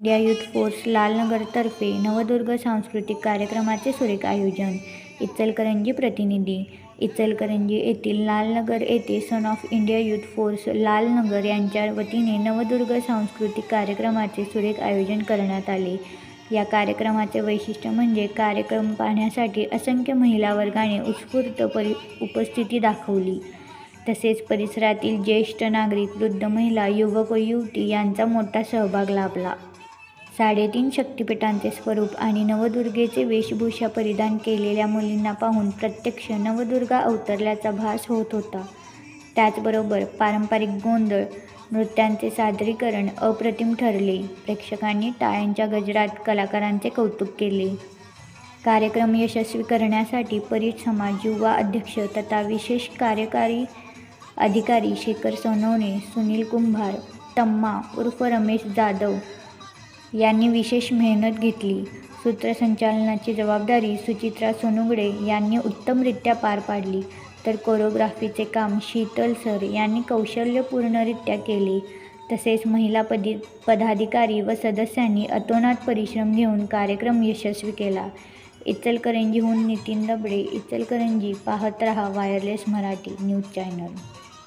India youth force लालनगरतर्फे नवदुर्ग सांस्कृतिक कार्यक्रमाचे सुरेख आयोजन इचलकरंजी प्रतिनिधी इचलकरंजी येथील लालनगर येथे son of India youth force Lalnagar यांच्या वतीने नवदुर्ग सांस्कृतिक कार्यक्रमाचे सुरेख आयोजन करण्यात आले. या कार्यक्रमाचे वैशिष्ट्य म्हणजे कार्यक्रम पाहण्यासाठी असंख्य महिला वर्गाने उत्स्फूर्त परि उपस्थिती दाखवली. तसेच परिसरातील ज्येष्ठ नागरिक वृद्ध महिला युवक व युवती यांचा मोठा सहभाग लाभला. साडेतीन शक्तिपीठांचे स्वरूप आणि नवदुर्गेचे वेशभूषा परिधान केलेल्या मुलींना पाहून प्रत्यक्ष नवदुर्गा अवतरल्याचा भास होत होता. त्याचबरोबर पारंपरिक गोंधळ नृत्यांचे सादरीकरण अप्रतिम ठरले. प्रेक्षकांनी टाळ्यांच्या गजरात कलाकारांचे कौतुक केले. कार्यक्रम यशस्वी करण्यासाठी परीट समाज युवा अध्यक्ष तथा विशेष कार्यकारी अधिकारी शेखर सोनवणे सुनील कुंभार तम्मा उर्फ रमेश जाधव यांनी विशेष मेहनत घेतली. सूत्रसंचालनाची जबाबदारी सुचित्रा सोनुगडे यांनी उत्तमरित्या पार पाडली. तर कोरिओग्राफीचे काम शीतल सर यांनी कौशल्यपूर्णरित्या केले. तसेच महिला पदी पदाधिकारी व सदस्यांनी अतोनात परिश्रम घेऊन कार्यक्रम यशस्वी केला. इचलकरंजीहून नितीन दबडे इचलकरंजी पाहत रहा वायरलेस मराठी न्यूज चॅनल.